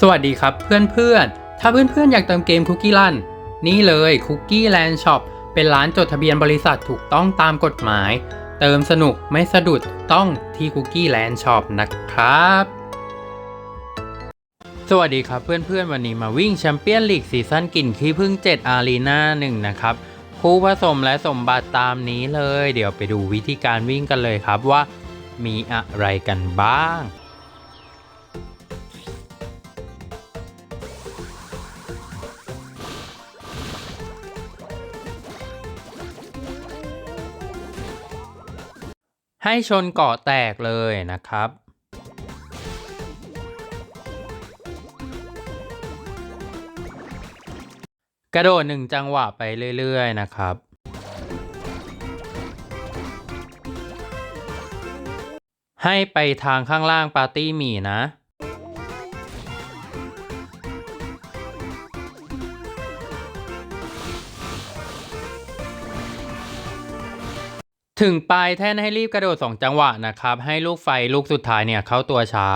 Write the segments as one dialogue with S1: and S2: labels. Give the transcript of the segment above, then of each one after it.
S1: สวัสดีครับเพื่อนๆ ถ้าเพื่อนๆ อยากเติมเกมคุกกี้ลันนี่เลยคุกกี้แลนด์ช็อปเป็นร้านจดทะเบียนบริษัทถูกต้องตามกฎหมาย เติมสนุกไม่สะดุดต้องที่คุกกี้แลนด์ช็อปนะครับ สวัสดีครับเพื่อนๆ วันนี้มาวิ่งแชมเปี้ยนลีกซีซั่นกลิ่นขี้พึ่ง7อารีนา1นะครับคู่ผสมและสมบัติตามนี้เลย เดี๋ยวไปดูวิธีการวิ่งกันเลยครับว่า มีอะไรกันบ้าง ให้ชนเกาะแตกเลยนะครับ กระโดดหนึ่งจังหวะไปเรื่อยๆนะครับ ให้ไปทางข้างล่างปาร์ตี้หมีนะ ถึงปลายแท่นให้รีบกระโดด 2 จังหวะนะครับ ให้ลูกไฟลูกสุดท้ายเนี่ยเข้าตัวช้า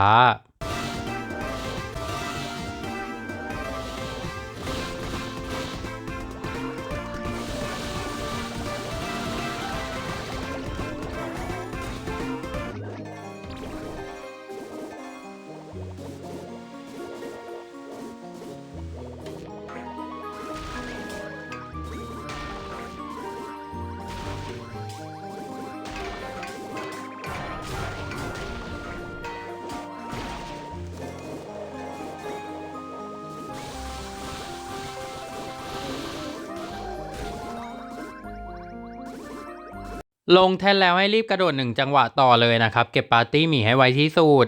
S1: ลงแท่นแล้วให้รีบกระโดดหนึ่งจังหวะต่อเลยนะครับ เก็บปาร์ตี้หมีให้ไวที่สุด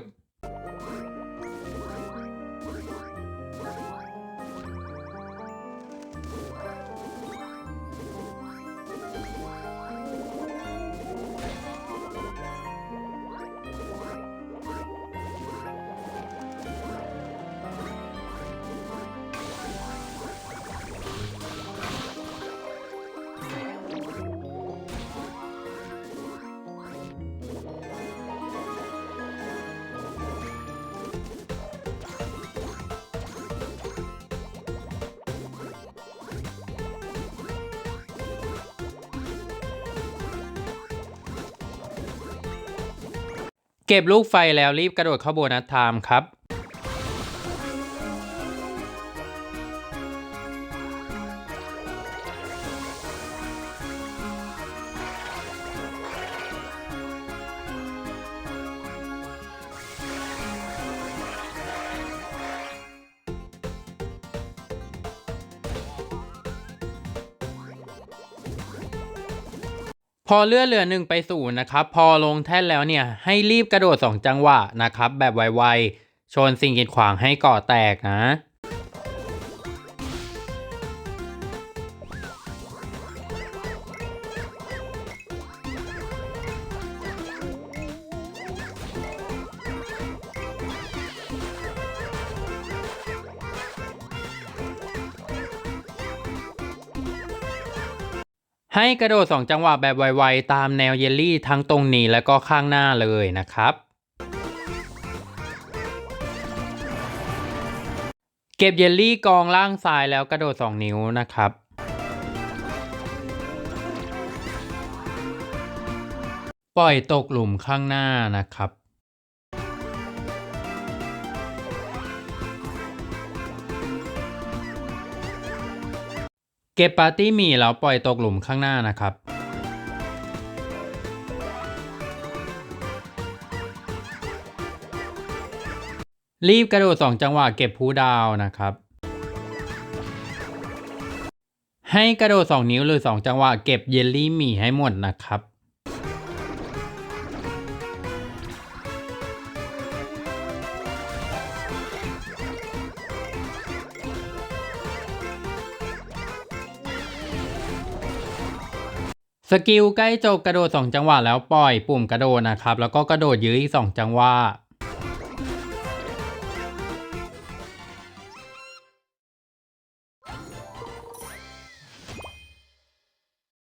S1: เก็บลูกไฟแล้วรีบกระโดดเข้าโบนัสไทม์ครับ พอเลื่อนเหลือหนึ่งไปศูนย์นะครับ พอลงแท่นแล้วเนี่ย ให้รีบกระโดด 2 จังหวะนะครับ แบบไวๆ ชนสิ่งกีดขวางให้เกาะแตกนะ ให้กระโดด 2 จังหวะแบบไวๆ ตามแนวเยลลี่ทั้งตรงนี้และก็ข้างหน้าเลยนะครับ เก็บเยลลี่กองล่างซ้ายแล้วกระโดด 2 นิ้วนะครับปล่อยตกหลุมข้างหน้านะครับ เก็บปาร์ตี้หมี่แล้วปล่อยตกหลุมข้างหน้านะครับ รีบกระโดด2จังหวะเก็บผู้ดาวนะครับ ให้กระโดด2นิ้วหรือ2จังหวะเก็บเยลลี่หมี่ให้หมดนะครับ สกิลใกล้จบกระโดด 2 จังหวะแล้วปล่อยปุ่มกระโดดนะครับ แล้วก็กระโดดยื้ออีก 2 จังหวะ